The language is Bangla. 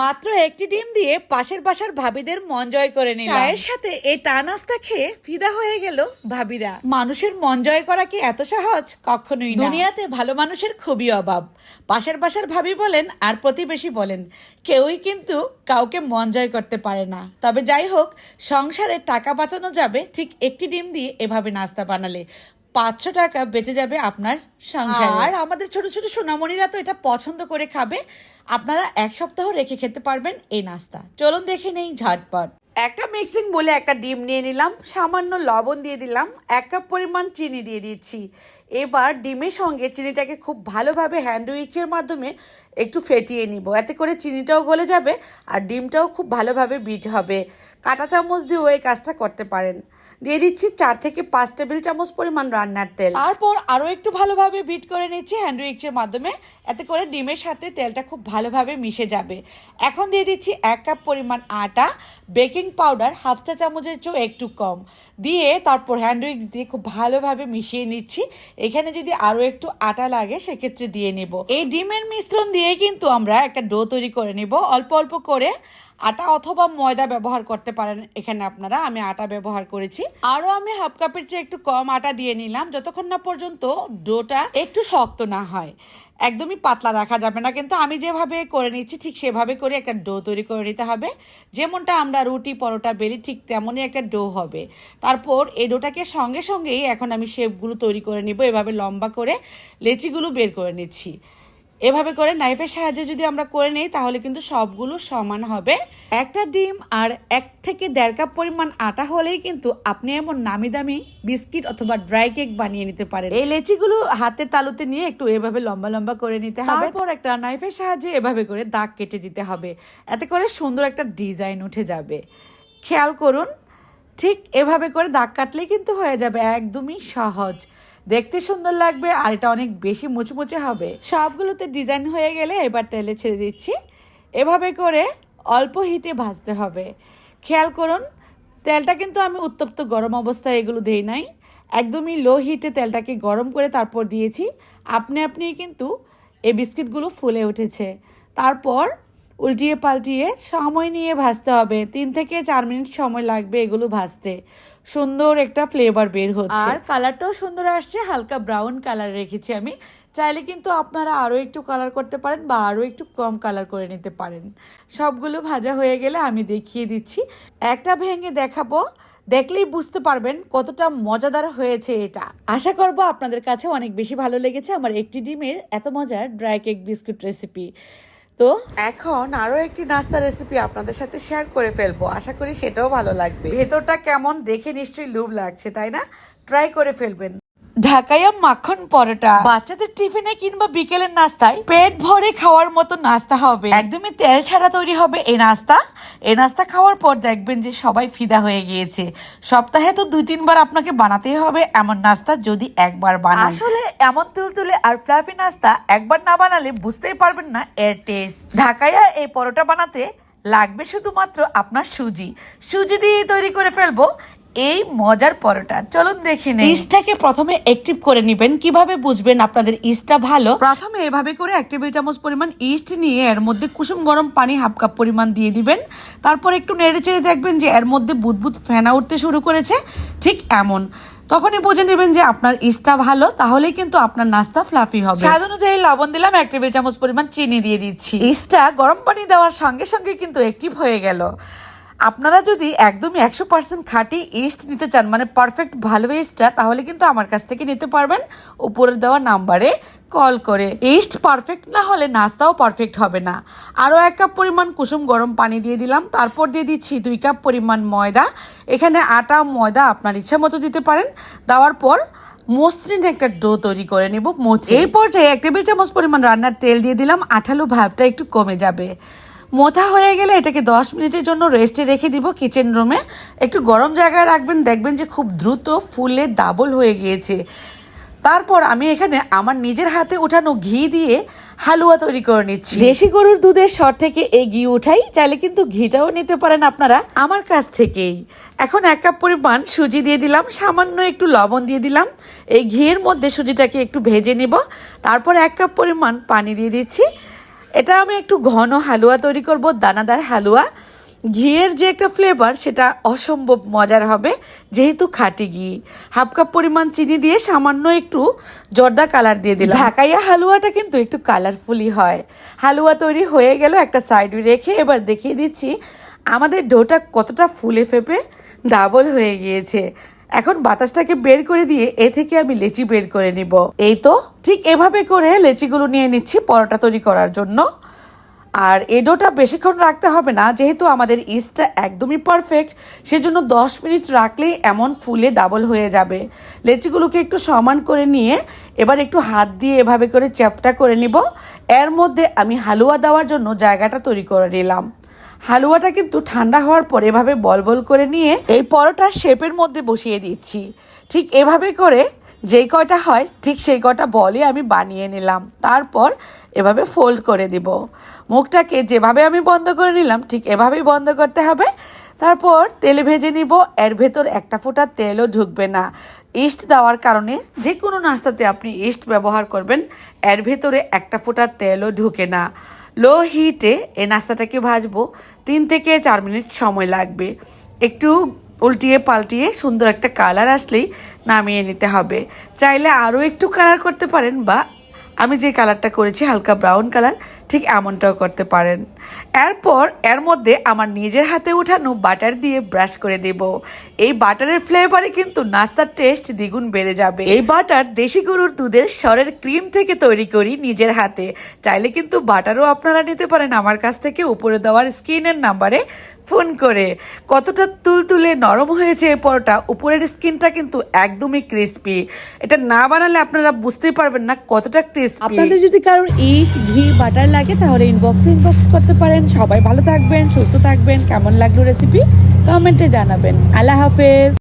মাত্র একটি ডিম দিয়ে পাশের বাসার ভাবিদের মন জয় করে নিলাম। চায়ের সাথে এই টা নাস্তা খেয়ে ফিদা হয়ে গেল ভাবিরা। মানুষের মন জয় করা কি এত সহজ? কখনোই দুনিয়াতে ভালো মানুষের খুবই অভাব। পাশের বাসার ভাবি বলেন আর প্রতিবেশী বলেন কেউই কিন্তু কাউকে মন জয় করতে পারে না। তবে যাই হোক সংসারে টাকা বাঁচানো যাবে ঠিক একটি ডিম দিয়ে এভাবে নাস্তা বানালে। পাঁচশো টাকা বেঁচে যাবে আপনার সংসার। আর আমাদের ছোট ছোট সোনামণিরা তো এটা পছন্দ করে খাবে। আপনারা এক সপ্তাহ রেখে খেতে পারবেন এই নাস্তা। চলুন দেখে নেই ঝটপট। একটা মিক্সিং বলে একটা ডিম নিয়ে নিলাম সামান্য লবণ দিয়ে দিলাম এক কাপ পরিমাণ চিনি দিয়ে দিচ্ছি। এবার ডিমের সঙ্গে চিনিটাকে খুব ভালোভাবে হ্যান্ড উইচের মাধ্যমে একটু ফেটিয়ে নিব। এতে করে চিনিটাও গলে যাবে আর ডিমটাও খুব ভালোভাবে বিট হবে। কাঁটা চামচ দিয়েও এই কাজটা করতে পারেন। দিয়ে দিচ্ছি চার থেকে পাঁচ টেবিল চামচ পরিমাণ রান্নার তেল। তারপর আরও একটু ভালোভাবে বিট করে নিচ্ছি হ্যান্ড উইক্সের মাধ্যমে। এতে করে ডিমের সাথে তেলটা খুব ভালোভাবে মিশে যাবে। এখন দিয়ে দিচ্ছি এক কাপ পরিমাণ আটা বেকিং পাউডার হাফ চা চামচের চেয়েও একটু কম। দিয়ে তারপর হ্যান্ড উইক্স দিয়ে খুব ভালোভাবে মিশিয়ে নিচ্ছি। এখানে যদি আরও একটু আটা লাগে, সেক্ষেত্রে দিয়ে নিব। এই ডিমের মিশ্রণ দিয়ে কিন্তু আমরা একটা ডো তৈরি করে নিব। অল্প অল্প করে আটা অথবা ময়দা ব্যবহার করতে পারেন। এখানে আপনারা, আমি আটা ব্যবহার করেছি। আরও আমি হাফ কাপের চেয়ে একটু কম আটা দিয়ে নিলাম, যতক্ষণ না পর্যন্ত ডোটা একটু শক্ত না হয়। একদমই পাতলা রাখা যাবে না। কিন্তু আমি যেভাবে করে নিচ্ছি, ঠিক সেভাবে করে একটা ডো তৈরি করে নিতে হবে। যেমনটা আমরা রুটি, পরোটা, বেলি, ঠিক তেমনই একটা ডো হবে। তারপর এই ডোটাকে সঙ্গে সঙ্গেই এখন আমি শেপগুলো তৈরি করে নিব। এভাবে লম্বা করে লেচিগুলো বের করে নিচ্ছি। এভাবে করে নাইফের সাহায্যে যদি আমরা করে নিই তাহলে কিন্তু সবগুলো সমান হবে। একটা ডিম আর এক থেকে দেড় কাপ পরিমাণ আটা হলেই কিন্তু আপনি এমন নামি দামি বিস্কিট অথবা ড্রাই কেক বানিয়ে নিতে পারেন। এই লেচিগুলো হাতের তালুতে নিয়ে একটু এভাবে লম্বা লম্বা করে নিতে হবে। তারপর একটা নাইফের সাহায্যে এভাবে করে দাগ কেটে দিতে হবে। এতে করে সুন্দর একটা ডিজাইন উঠে যাবে। খেয়াল করুন ঠিক এভাবে করে দাগ কাটলেই কিন্তু হয়ে যাবে একদমই সহজ। দেখতে সুন্দর লাগবে আর এটা অনেক বেশি মুচমুচে হবে। সবগুলোতে ডিজাইন হয়ে গেলে এবার তেলে ছেড়ে দিচ্ছি। এভাবে করে অল্প হিটে ভাজতে হবে। খেয়াল করুন, তেলটা কিন্তু আমি উত্তপ্ত গরম অবস্থায় এগুলো দেই নাই। একদমই লো হিটে তেলটাকে গরম করে তারপর দিয়েছি। আপনি আপনি কিন্তু এই বিস্কিটগুলো ফুলে উঠেছে। তারপর উল্টিয়ে পাল্টিয়ে সময় নিয়ে ভাজতে হবে। তিন থেকে চার মিনিট সময় লাগবে এগুলো ভাজতে। সুন্দর একটা ফ্লেভার বের হচ্ছে। আর কালারটাও সুন্দর আসছে, হালকা ব্রাউন কালার রেখেছি আমি। চাইলে কিন্তু আপনারা আরও একটু কালার করতে পারেন বা আরও একটু কম কালার করে নিতে পারেন। সবগুলো ভাজা হয়ে গেলে আমি দেখিয়ে দিচ্ছি। একটা ভেঙে দেখাবো। দেখলেই বুঝতে পারবেন কতটা মজাদার হয়েছে এটা। আশা করব আপনাদের কাছে অনেক বেশি ভালো লেগেছে আমার একটি ডিমের এত মজার ড্রাই কেক বিস্কুট রেসিপি তো? এখন আরও একটি নাস্তা রেসিপি আপনাদের সাথে শেয়ার করে ফেলব। আশা করি সেটাও ভালো লাগবে। ভেতরটা কেমন দেখে নিশ্চয়ই লুভ লাগছে, তাই না? ট্রাই করে ফেলবেন। ঢাকাইয়া মাখন পরোটা। বাচ্চাদের টিফিনে কিংবা বিকেলের নাস্তায় পেট ভরে খাওয়ার মতো নাস্তা হবে। একদমই তেল ছাড়া তৈরি হবে এই নাস্তা। এই নাস্তা খাওয়ার পর দেখবেন যে সবাই ফিদা হয়ে গিয়েছে। সপ্তাহে তো দুই তিনবার আপনাকে বানাতেই হবে এমন নাস্তা যদি একবার বানান। আসলে এমন তুলতুলে আর ফ্লাফি নাস্তা একবার না বানালে বুঝতেই পারবেন না এর টেস্ট ঢাকাইয়া এই পরোটা বানাতে লাগবে শুধুমাত্র আপনার সুজি। সুজি দিয়ে তৈরি করে ফেলব। এই মজার পরোটা। চলুন দেখে নেই। ইস্টটাকে প্রথমে অ্যাক্টিভ করে নেবেন। কীভাবে বুঝবেন আপনাদের ইস্টটা ভালো? প্রথমে এভাবে করে এক টেবিল চামচ পরিমাণ ইস্ট নিয়ে এর মধ্যে কুসুম গরম পানি হাফ কাপ পরিমাণ দিয়ে দিবেন। তারপর একটু নেড়ে চেড়ে দেখবেন যে এর মধ্যে বুদবুদ ফেনা উঠতে শুরু করেছে। ঠিক এমন। তখনই বুঝে নেবেন যে আপনার ইস্টটা ভালো তাহলেই কিন্তু আপনার নাস্তা ফ্লাফি হবে। স্বাদ অনুযায়ী লবণ দিলাম এক টেবিল চামচ পরিমাণ চিনি দিয়ে দিচ্ছি। ইস্টটা গরম পানি দেওয়ার সঙ্গে সঙ্গে কিন্তু অ্যাক্টিভ হয়ে গেল। আপনারা যদি একদমই একশো পার্সেন্ট খাঁটি ইস্ট নিতে চান মানে পারফেক্ট ভালো ইস্টটা, তাহলে কিন্তু আমার কাছ থেকে নিতে পারবেন। উপরে দেওয়া নাম্বারে কল করে। ইস্ট পারফেক্ট না হলে নাস্তাও পারফেক্ট হবে না। আরও এক কাপ পরিমাণ কুসুম গরম পানি দিয়ে দিলাম। তারপর দিয়ে দিচ্ছি দুই কাপ পরিমাণ ময়দা। এখানে আটা, ময়দা আপনার ইচ্ছা মতো দিতে পারেন। দেওয়ার পর মসৃণ একটা ডো তৈরি করে নেব। এই পর্যায়ে এক টেবিল চামচ পরিমাণ রান্নার তেল দিয়ে দিলাম। আঠালো ভাবটা একটু কমে যাবে। মোথা হয়ে গেলে এটাকে দশ মিনিটের জন্য রেস্টে রেখে দিব কিচেন রুমে একটু গরম জায়গায় রাখবেন দেখবেন যে খুব দ্রুত ফুলে ডাবল হয়ে গিয়েছে। তারপর আমি এখানে আমার নিজের হাতে ওঠানো ঘি দিয়ে হালুয়া তৈরি করে নিচ্ছি। দেশি গরুর দুধের সর থেকে এই ঘি উঠাই চাইলে কিন্তু ঘিটাও নিতে পারেন আপনারা। আমার কাছ থেকেই। এখন এক কাপ পরিমাণ সুজি দিয়ে দিলাম সামান্য একটু লবণ দিয়ে দিলাম। এই ঘিয়ের মধ্যে সুজিটাকে একটু ভেজে নেব। তারপর এক কাপ পরিমাণ পানি দিয়ে দিচ্ছি। এটা আমি একটু ঘন হালুয়া তৈরি করব, দানাদার হালুয়া। ঘিয়ের যে একটা ফ্লেভার সেটা অসম্ভব মজার হবে, যেহেতু খাঁটি ঘি। হাফ কাপ পরিমাণ চিনি দিয়ে সামান্য একটু জর্দা কালার দিয়ে দিলাম। ঢাকাইয়া হালুয়াটা কিন্তু একটু কালারফুলি হয়। হালুয়া তৈরি হয়ে গেল একটা সাইড রেখে এবার দেখিয়ে দিচ্ছি, আমাদের ডোটা কতটা ফুলে ফেপে ডাবল হয়ে গিয়েছে। এখন বাতাসটাকে বের করে দিয়ে এ থেকে আমি লেচি বের করে নিব। এই তো, ঠিক এভাবে করে লেচিগুলো নিয়ে নিচ্ছি পরোটা তৈরি করার জন্য। আর এই ডোটা বেশিক্ষণ রাখতে হবে না, যেহেতু আমাদের ইস্টটা একদমই পারফেক্ট সেজন্য দশ মিনিট রাখলেই এমন ফুলে ডাবল হয়ে যাবে। লেচিগুলোকে একটু সমান করে নিয়ে এবার একটু হাত দিয়ে এভাবে করে চ্যাপটা করে নিব। এর মধ্যে আমি হালুয়া দেওয়ার জন্য জায়গাটা তৈরি করে নিলাম। হালুয়াটা কিন্তু ঠান্ডা হওয়ার পর এভাবে বল বল করে নিয়ে এই পরোটা শেপের মধ্যে বসিয়ে দিচ্ছি। ঠিক এভাবে করে যেই কটা হয়, ঠিক সেই কটা বলই আমি বানিয়ে নিলাম। তারপর এভাবে ফোল্ড করে দিব। মুখটাকে যেভাবে আমি বন্ধ করে নিলাম, ঠিক এভাবেই বন্ধ করতে হবে। তারপর তেল ভেজে নিব। এর ভেতর একটা ফোঁটা তেলও ঢুকবে না। ইস্ট দেওয়ার কারণে যে কোনো নাস্তাতে আপনি ইস্ট ব্যবহার করবেন। এর ভেতরে একটা ফোঁটা তেলও ঢুকে না। লো হিটে এই নাস্তাটাকে ভাজবো। তিন থেকে চার মিনিট সময় লাগবে। একটু উল্টিয়ে পাল্টিয়ে সুন্দর একটা কালার আসলেই নামিয়ে নিতে হবে। চাইলে আরও একটু কালার করতে পারেন বা আমি যে কালারটা করেছি, হালকা ব্রাউন কালার ঠিক এমনটাও করতে পারেন। এরপর এর মধ্যে আমার নিজের হাতে উঠানো বাটার দিয়ে ব্রাশ করে দেব। এই বাটারের ফ্লেভারে কিন্তু নাস্তার টেস্ট দ্বিগুণ বেড়ে যাবে। এই বাটার দেশি গরুর দুধের স্বরের ক্রিম থেকে তৈরি করি নিজের হাতে। চাইলে কিন্তু বাটারও আপনারা নিতে পারেন আমার কাছ থেকে, উপরে দেওয়ার স্ক্রিনের নাম্বারে ফোন করে। কতটা তুলতুলে নরম হয়েছে এই পরোটা, উপরের স্কিনটা কিন্তু একদমই ক্রিস্পি এটা না বানালে আপনারা বুঝতে পারবেন না কতটা ক্রিস্পি আপনাদের যদি কারোর ইস্ট ঘি বাটার লাগে, তাহলে ইনবক্সে ইনবক্স করতে পারেন। সবাই ভালো থাকবেন, সুস্থ থাকবেন। কেমন লাগল রেসিপি কমেন্টে জানাবেন। আল্লাহ হাফেজ।